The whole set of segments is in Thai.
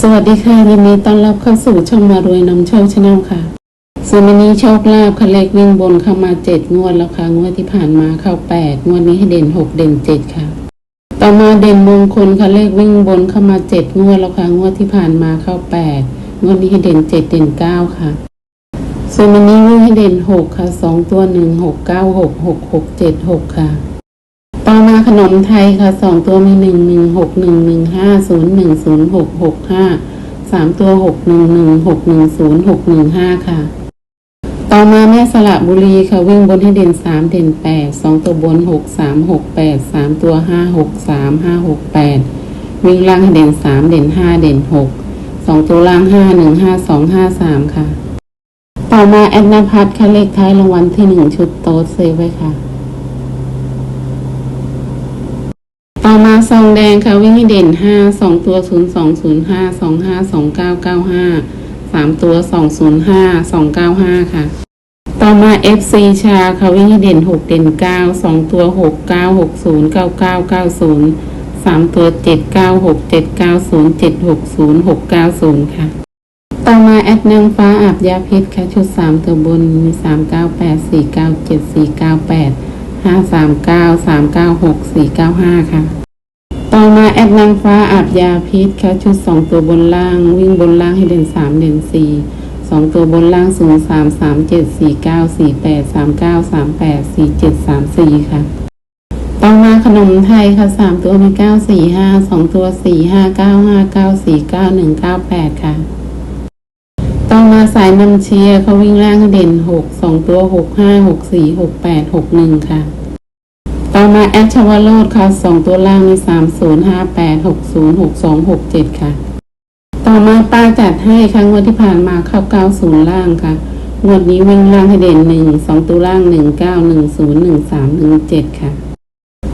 สวัสดีค่ะยินดีต้อนรับเข้าสู่ช่องมารวยนำโชคชาแนลค่ะส่วนวันนี้โชคลาภค่ะเลขวิ่งบนเข้ามาเจ็ดงวดแล้วค่ะงวดที่ผ่านมาเข้าแปดงวดนี้ให้เด่นหกเด่นเจ็ดค่ะ ต่อมาเด่นมงคลค่ะเลขวิ่งบนเข้ามาเจ็ดงวดแล้วค่ะงวดที่ผ่านมาเข้าแปดงวดนี้ให้เด่นเจ็ดเด่นเก้าค่ะส่วนวันนี้วิ่งให้เด่นหกค่ะสองตัวหนึ่งหกเก้าหกหกหกเจ็ดหกค่ะ ต่อมาขนมไทยค่ะสองตัวมีหนึ่งหนึ่งหกหนึ่งหนึ่งห้าศูนย์หนึ่งศูนย์หกหกห้าสามตัวหกหนึ่งหนึ่งหกหนึ่งศูนย์หกหนึ่งห้าค่ะ ต่อมาแม่สระบุรีค่ะวิ่งบนให้เด่นสามเด่นแปดสองตัวบนหกสามหกแปดสามตัวห้าหกสามห้าหกแปดวิ่งล่างให้เด่นสามเด่นห้าเด่นหกสองตัวล่างห้าหนึ่งห้าสองห้าสามค่ะ ต่อมาแอดนาพัทค่ะเลขท้ายรางวัลที่หนึ่งชุดโต๊ดเซฟไว้ค่ะ ต่ อมาซองแดงค่ะวิ่งให้เด่นห้าสองตัวศูนย์สองศูนย์ห้าสองห้าสองเก้าเก้าห้าสามตัวสองศูนย์ห้าสองเก้าห้าค่ะ ต่อมา FC ชาค่ะวิ่งให้เด่นหกเด่นเก้าสองตัวหกเก้าหกศูนย์เก้าเก้าเก้าศูนย์สามตัวเจ็ดเก้าหกเจ็ดเก้าศูนย์เจ็ดหกศูนย์หกเก้าศูนย์ค่ะ ต่อมาแอดนางฟ้าอาบยาพิษค่ะชุดสามตัวบนมีสามเก้าแปดสี่เก้าเจ็ดสี่เก้าแปดห้าสามเก้าสามเก้าหกสี่เก้าห้าค่ะ ต่อมาแอดนางฟ้าอาบยาพิษค่ะชุดสองตัวบนล่าง วิ่งบนล่างให้เด่นสามเด่นสี่สองตัวบนล่างศูนย์สามสามเจ็ดสี่เก้าสี่แปดสามเก้าสามแปดสี่เจ็ดสามสี่ค่ะ ต่อมาขนมไทยค่ะสามตัวมีเก้าสี่ห้าสองตัวสี่ห้าเก้าห้าเก้าสี่เก้าหนึ่งเก้าแปดค่ะ ต่อมาสายนำเชียร์เขาวิ่งล่างเด่นหกสองตัวหกห้าหกสี่หกแปดหกหนึ่งค่ะ ต่อมาแอดชวโรดค่ะสองตัวล่างมีสามศูนย์ห้าแปดหกศูนย์หกสองหกเจ็ดค่ะ ต่อมาป้าจัดให้ครั้งวันที่ผ่านมาเข้าเก้าศูนย์ล่างค่ะงวดนี้วิ่งล่างให้เด่นหนึ่งสองตัวล่างหนึ่งเก้าหนึ่งศูนย์หนึ่งสามหนึ่งเจ็ดค่ะ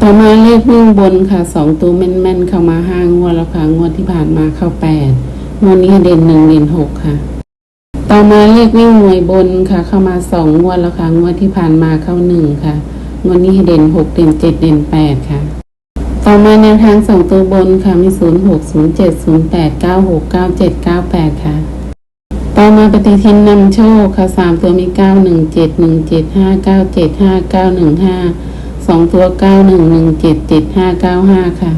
ต่อมาเลขวิ่งบนค่ะสองตัวแม่นๆเข้ามาห้างวดแล้วค่ะงวดที่ผ่านมาเข้าแปดงวดนี้ให้เด่นหนึ่งเด่นหกค่ะ ต่อมาเลขวิ่งหน่วยบนค่ะ เข้ามาสองงวดแล้วค่ะงวดที่ผ่านมาเข้าหนึ่งค่ะ วดนี้ให้เด่นหกเด่นเจ็ดเด่นแปดค่ะ ต่อมาแนวทางสองตัวบนค่ะมีศูนย์หกศูนย์เจ็ดศูนย์แปดเก้าหกเก้าเจ็ดเก้าแปดค่ะ ต่อมาปฏิทินนำโชคค่ะสามตัวมีเก้าหนึ่งเจ็ดหนึ่งเจ็ดห้าเก้าเจ็ดห้าเก้าหนึ่งห้าสองตัวเก้าหนึ่งหนึ่งเจ็ดเจ็ดห้าเก้าห้าค่ะ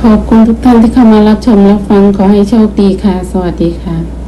ขอบคุณทุกท่านที่เข้ามารับชมรับฟังขอให้โชคดีค่ะ สวัสดีค่ะ